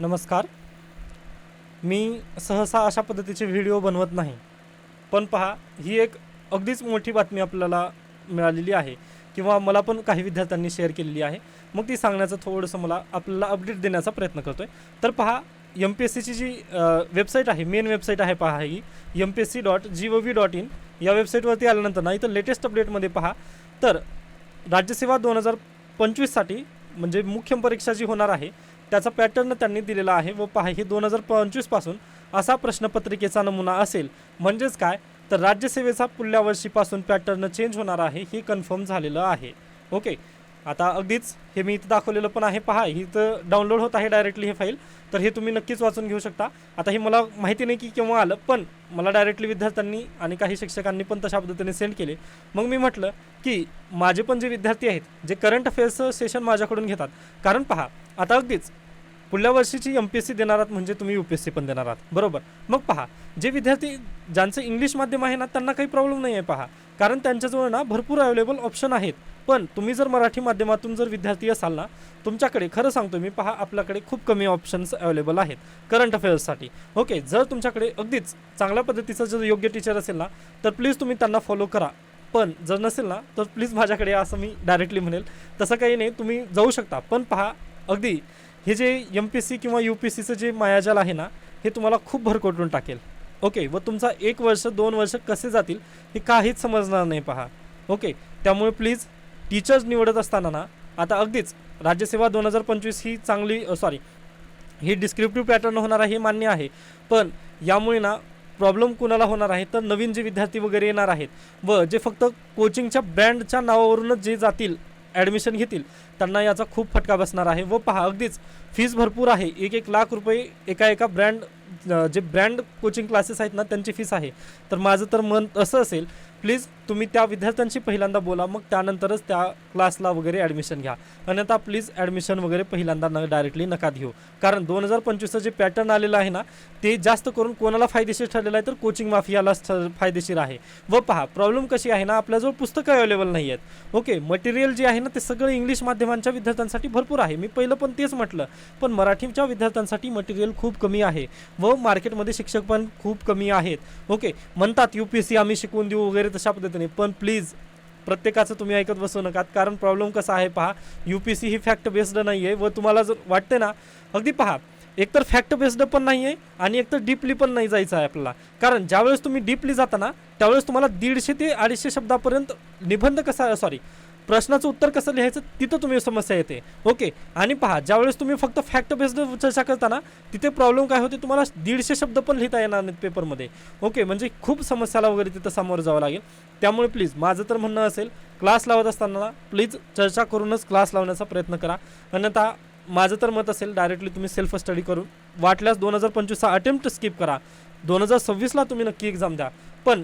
नमस्कार. मी सहसा अशा पद्धतीचे व्हिडिओ बनवत नाही. पण पहा ही एक अगदीच मोठी बातमी आपल्याला मिळालेली आहे किंवा मला पण काही विद्यार्थ्यांनी शेअर केलेली आहे. मग ती सांगण्याचं थोडंसं मला आपल्याला अपडेट देण्याचा प्रयत्न करतो आहे तर पहा एम पी एस सीची जी वेबसाईट आहे मेन वेबसाईट आहे पहा ही M P S C dot G O V dot in या वेबसाईटवरती आल्यानंतर ना इथं लेटेस्ट अपडेटमध्ये पहा तर राज्यसेवा दोन हजार पंचवीससाठी म्हणजे मुख्य परीक्षा जी होणार आहे त्याचा पॅटर्न त्यांनी दिलेला आहे. व पहा हे दोन हजार पंचवीसपासून असा प्रश्नपत्रिकेचा नमुना असेल. म्हणजेच काय? तर राज्यसेवेचा पुढल्या वर्षीपासून पॅटर्न चेंज होणार आहे हे कन्फर्म झालेलं आहे. ओके आता अगदीच हे मी इथं दाखवलेलं पण आहे. पहा इथं डाउनलोड होत आहे डायरेक्टली हे फाईल तर हे तुम्ही नक्कीच वाचून घेऊ शकता. आता हे मला माहिती नाही की केव्हा आलं पण मला डायरेक्टली विद्यार्थ्यांनी आणि काही शिक्षकांनी पण तशा पद्धतीने सेंड केले. मग मी म्हटलं की माझे पण जे विद्यार्थी आहेत जे करंट अफेअर्सचं सेशन माझ्याकडून घेतात. कारण पहा आता अगदीच पुढल्या वर्षीची एम पी एस सी देणार आहात म्हणजे तुम्ही यू पी एस सी पण देणार आहात. बरोबर. मग पहा जे विद्यार्थी ज्यांचं इंग्लिश माध्यम आहे ना त्यांना काही प्रॉब्लेम नाही आहे पहा. कारण त्यांच्याजवळ ना भरपूर अवेलेबल ऑप्शन आहेत. पण तुम्ही जर मराठी माध्यमातून जर विद्यार्थी असाल ना तुमच्याकडे खरं सांगतो मी पहा आपल्याकडे खूप कमी ऑप्शन्स अवेलेबल आहेत. करंट अफेअर्ससाठी ओके जर तुमच्याकडे अगदीच चांगल्या पद्धतीचं जर योग्य टीचर असेल ना तर प्लीज तुम्ही त्यांना फॉलो करा. पण जर नसेल ना तर प्लीज माझ्याकडे असं मी डायरेक्टली म्हणेल. तसं काही नाही तुम्ही जाऊ शकता. पण पहा अगदी हे जे एम पी सी किंवा यू पी सीचं जे मायाजाल आहे ना हे तुम्हाला खूप भरकटून टाकेल. ओके व तुमचा एक वर्ष दोन वर्ष कसे जातील हे काहीच समजणार नाही पहा. ओके त्यामुळे प्लीज टीचर्स निवडत असताना ना आता अगदीच राज्यसेवा दोन हजार पंचवीस ही चांगली सॉरी ही डिस्क्रिप्टिव्ह पॅटर्न होणार आहे हे मान्य आहे. पण यामुळे ना प्रॉब्लेम कुणाला होणार आहे तर नवीन जे विद्यार्थी वगैरे येणार आहेत व जे फक्त कोचिंगच्या ब्रँडच्या नावावरूनच जे जातील ॲडमिशन घेतील त्यांना याचा खूप फटका बसणार आहे. व पहा अगदीच फीज भरपूर आहे. एक एक लाख रुपये एका एका ब्रँड जे ब्रँड कोचिंग क्लासेस आहेत ना त्यांची फीस आहे. तर माझं तर मन असं असेल प्लीज तुम्ही त्या विद्यार्थ्यांशी पहिल्यांदा बोला मग त्यानंतरच त्या क्लासला वगैरे ॲडमिशन घ्या. अन्यथा प्लीज ॲडमिशन वगैरे पहिल्यांदा न डायरेक्टली नका घेऊ. कारण दोन हजार पंचवीसचं जे पॅटर्न आलेलं आहे ना ते जास्त करून कोणाला फायदेशीर ठरलेलं आहे तर कोचिंग माफियालाच ठर फायदेशीर आहे. व पहा प्रॉब्लेम कशी आहे ना आपल्याजवळ पुस्तकं अवेलेबल नाही आहेत ओके मटेरियल जे आहे ना ते सगळं इंग्लिश माध्यमांच्या विद्यार्थ्यांसाठी भरपूर आहे. मी पहिलं पण तेच म्हटलं पण मराठीच्या विद्यार्थ्यांसाठी मटेरियल खूप कमी आहे. व मार्केटमध्ये शिक्षक पण खूप कमी आहेत. ओके म्हणतात यू पी एस सी आम्ही शिकवून देऊ वगैरे तशा पद्धतीने पण प्लीज प्रत्येकाचं तुम्ही ऐकत बसू नका. कारण प्रॉब्लेम कसा आहे पहा यू पी सी ही फॅक्ट बेस्ड नाही आहे व तुम्हाला जर वाटते ना अगदी पहा एकतर फॅक्ट बेस्ड पण नाही आहे आणि एकतर डीपली पण नाही जायचं आहे आपल्याला. कारण ज्यावेळेस तुम्ही डीपली जाता ना त्यावेळेस तुम्हाला दीडशे ते अडीचशे शब्दापर्यंत निबंध कसा सॉरी प्रश्नाचं उत्तर कसं लिहायचं तिथं तुम्ही समस्या येते. ओके आणि पहा ज्यावेळेस तुम्ही फक्त फॅक्ट बेस्ड चर्चा करता ना तिथे प्रॉब्लेम काय होते तुम्हाला दीडशे शब्द पण लिहिता येणार नाहीत पेपरमध्ये ओके म्हणजे खूप समस्याला वगैरे तिथं सामोरं जावं लागेल. त्यामुळे प्लीज माझं तर म्हणणं असेल क्लास लावत असताना प्लीज चर्चा करूनच क्लास लावण्याचा प्रयत्न करा. अन्यथा माझं तर मत असेल डायरेक्टली तुम्ही सेल्फ स्टडी करून वाटल्यास दोन हजार पंचवीसचा अटेम्प्ट स्किप करा. दोन हजार सव्वीसला तुम्ही नक्की एक्झाम द्या. पण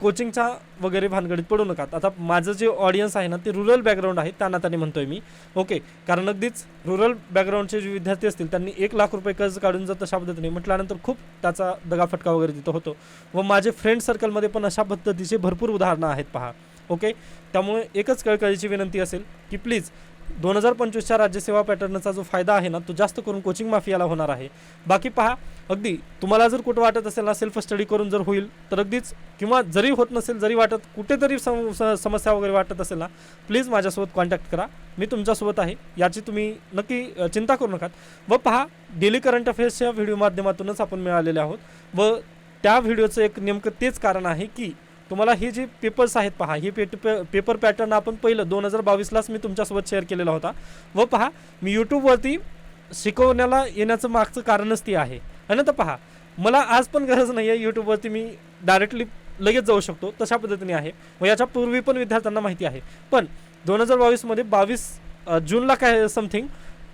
कोचिंगचा वगैरे भानगडीत पडू नका. आता माझं जे ऑडियन्स आहे ना ते रुरल बॅकग्राऊंड आहे त्या नात्याने म्हणतोय मी. ओके कारण अगदीच रुरल बॅकग्राऊंडचे जे विद्यार्थी असतील त्यांनी एक लाख रुपये कर्ज काढून जर तशा पद्धतीने म्हटल्यानंतर खूप त्याचा दगाफटका वगैरे तिथं होतो. व माझे फ्रेंड सर्कलमध्ये पण अशा पद्धतीचे भरपूर उदाहरणं आहेत पहा. ओके? त्यामुळे एकच कळकळीची विनंती असेल की प्लीज दोन हजार पंचवीसच्या राज्यसेवा पॅटर्नचा जो फायदा आहे ना तो जास्त करून कोचिंग माफियाला होणार आहे. बाकी पहा अगदी तुम्हाला जर कुठं वाटत असेल ना सेल्फ स्टडी करून जर होईल तर अगदीच किंवा जरी होत नसेल जरी वाटत कुठेतरी सम स- समस्या वगैरे वाटत असेल ना प्लीज माझ्यासोबत कॉन्टॅक्ट करा. मी तुमच्यासोबत आहे याची तुम्ही नक्की चिंता करू नका. व पहा डेली करंट अफेअर्सच्या व्हिडिओ माध्यमातूनच आपण मिळालेले आहोत. व त्या व्हिडिओचं एक नेमकं तेच कारण आहे की तुम्हाला ही जी पेपर्स आहेत पहा ही पेट पेपर पॅटर्न आपण पहिलं दोन हजार बावीसलाच मी तुमच्यासोबत शेअर केलेला होता. व पहा मी यूट्यूबवरती शिकवण्याला येण्याचं मागचं कारणच ते आहे. आणि तर पहा मला आज पण गरज नाही आहे यूट्यूबवरती मी डायरेक्टली लगेच जाऊ शकतो तशा पद्धतीने आहे. व याच्या पूर्वी पण विद्यार्थ्यांना माहिती आहे. पण दोन हजार बावीसमध्ये बावीस जूनला काय समथिंग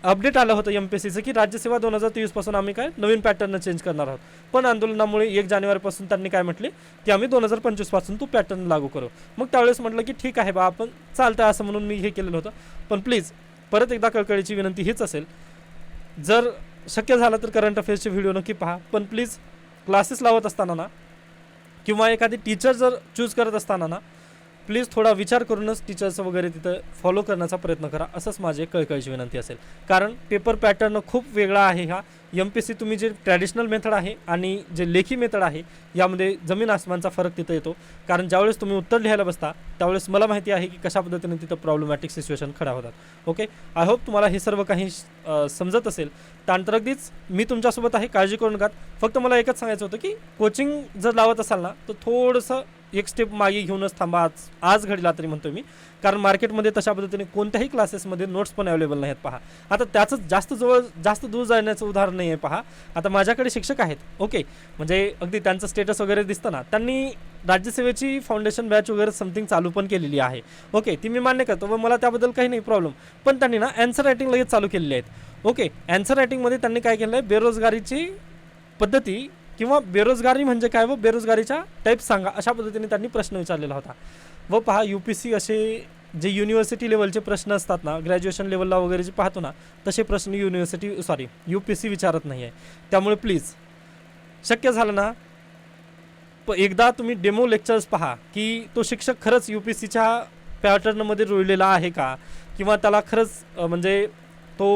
अपडेट आलं होतं एम पी एस सीचं की राज्यसेवा दोन हजार तेवीसपासून आम्ही काय नवीन पॅटर्न चेंज करणार आहोत. पण आंदोलनामुळे एक जानेवारीपासून त्यांनी काय म्हटले? की आम्ही दोन हजार पंचवीसपासून तो पॅटर्न लागू करू. मग त्यावेळेस म्हटलं की ठीक आहे बा आपण चालतं असं म्हणून मी हे केलेलं होतं. पण प्लीज परत एकदा कळकळीची विनंती हीच असेल. जर शक्य झालं तर करंट अफेअर्सचे व्हिडिओ नक्की पहा. पण प्लीज क्लासेस लावत असताना ना किंवा एखादी टीचर जर चूज करत असताना ना प्लीज थोडा विचार करूनच टीचर्स वगैरे तिथं फॉलो करण्याचा प्रयत्न करा असंच माझी कळकळीची विनंती असेल. कारण पेपर पॅटर्न खूप वेगळा आहे हा. एम पी सी तुम्ही जे ट्रॅडिशनल मेथड आहे आणि जे लेखी मेथड आहे यामध्ये जमीन आसमानचा फरक तिथं येतो. कारण ज्यावेळेस तुम्ही उत्तर लिहायला बसता त्यावेळेस मला माहिती आहे की कशा पद्धतीने तिथं प्रॉब्लेमॅटिक सिच्युएशन खड्या होतात. ओके आय होप तुम्हाला हे सर्व काही समजत असेल. त्यानंतर अगदीच मी तुमच्यासोबत आहे काळजी करू नका. फक्त मला एकच सांगायचं होतं की कोचिंग जर लावत असाल ना तर थोडंसं एक स्टेप मागे घेऊनच थांबा. आज आज घडीला तरी म्हणतो मी. कारण मार्केटमध्ये तशा पद्धतीने कोणत्याही क्लासेसमध्ये नोट्स पण अवेलेबल नाहीत पहा. आता त्याचं जास्त जवळ जास्त दूर जाण्याचं उदाहरण नाही आहे पहा. आता माझ्याकडे शिक्षक आहेत. ओके म्हणजे अगदी त्यांचं स्टेटस वगैरे दिसतं ना. त्यांनी राज्यसेवेची फाउंडेशन बॅच वगैरे समथिंग चालू पण केलेली आहे. ओके ती मी मान्य करतो. व मला त्याबद्दल काही नाही प्रॉब्लेम पण त्यांनी ना अँसर रायटिंग लगेच चालू केलेली आहेत. ओके अँसर रायटिंगमध्ये त्यांनी काय केलं आहे बेरोजगारीची पद्धती किंवा बेरोजगारी म्हणजे काय व बेरोजगारीच्या टाईप सांगा अशा पद्धतीने त्यांनी प्रश्न विचारलेला होता. व पहा यू पी सी असे जे युनिव्हर्सिटी लेवलचे प्रश्न असतात ना ग्रॅज्युएशन लेवलला वगैरे जे पाहतो ना तसे प्रश्न university sorry U P C विचारत नाही आहे त्यामुळे प्लीज शक्य झालं ना प एकदा तुम्ही डेमो लेक्चर्स पहा की तो शिक्षक खरंच यू पी सीच्या पॅटर्नमध्ये रुळलेला आहे का? किंवा त्याला खरंच म्हणजे तो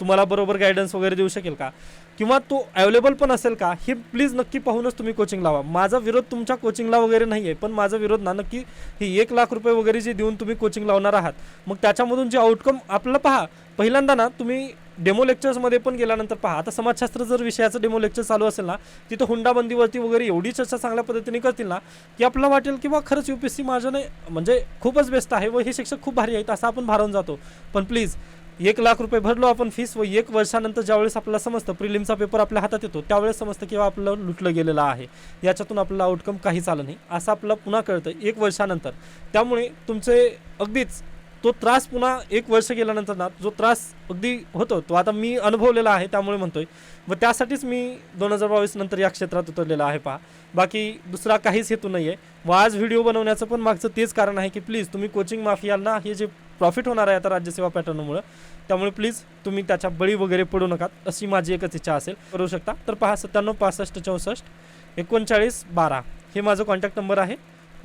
तुम्हाला बरोबर गायडन्स वगैरे देऊ शकेल का? किंवा तो अवेलेबल पण असेल का? हे प्लीज नक्की पाहूनच तुम्ही कोचिंग लावा. माझा विरोध तुमच्या कोचिंगला वगैरे नाही आहे पण माझा विरोध ना नक्की ही एक लाख रुपये वगैरे जे देऊन तुम्ही कोचिंग लावणार आहात मग त्याच्यामधून जे आउटकम आपलं पहा. पहिल्यांदा ना तुम्ही डेमो लेक्चर्समध्ये पण गेल्यानंतर पहा. आता समाजशास्त्र जर विषयाचं डेमो लेक्चर चालू असेल ना तिथं हुंडाबंदीवरती वगैरे एवढी चर्चा चांगल्या पद्धतीने करतील ना की आपल्याला वाटेल की बा खरंच यू पी एस सी माझं म्हणजे खूपच बेस्ट आहे व हे शिक्षक खूप भारी आहेत असं आपण भारावून जातो. पण प्लीज एक लाख रुपये भरलो आपण फीस व एक वर्षानंतर ज्यावेळेस आपल्याला समजतं प्रिलिमचा पेपर आपल्या हातात येतो त्यावेळेस समजतं किंवा आपलं लुटलं गेलेलं आहे. याच्यातून आपल्याला आउटकम काहीच आलं नाही. असं आपलं पुन्हा कळतं एक वर्षानंतर. त्यामुळे तुमचे अगदीच तो त्रास पुन्हा एक वर्ष गेल्यानंतर ना जो त्रास अगदी होतो तो आता मी अनुभवलेला आहे त्यामुळे म्हणतोय. व त्यासाठीच मी दोन हजार बावीस नंतर या क्षेत्रात उतरलेला आहे पहा. बाकी दुसरा काहीच हेतू नाही आहे व आज व्हिडिओ बनवण्याचं पण मागचं तेच कारण आहे की प्लीज तुम्ही कोचिंग माफियांना हे जे प्रॉफिट होणार आहे आता राज्यसेवा पॅटर्नमुळं त्यामुळे प्लीज तुम्ही त्याच्या बळी वगैरे पडू नका अशी माझी एकच इच्छा असेल. करू शकता? तर पहा सत्त्याण्णव पासष्ट चौसष्ट एकोणचाळीस बारा. हे माझं कॉन्टॅक्ट नंबर आहे.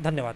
धन्यवाद.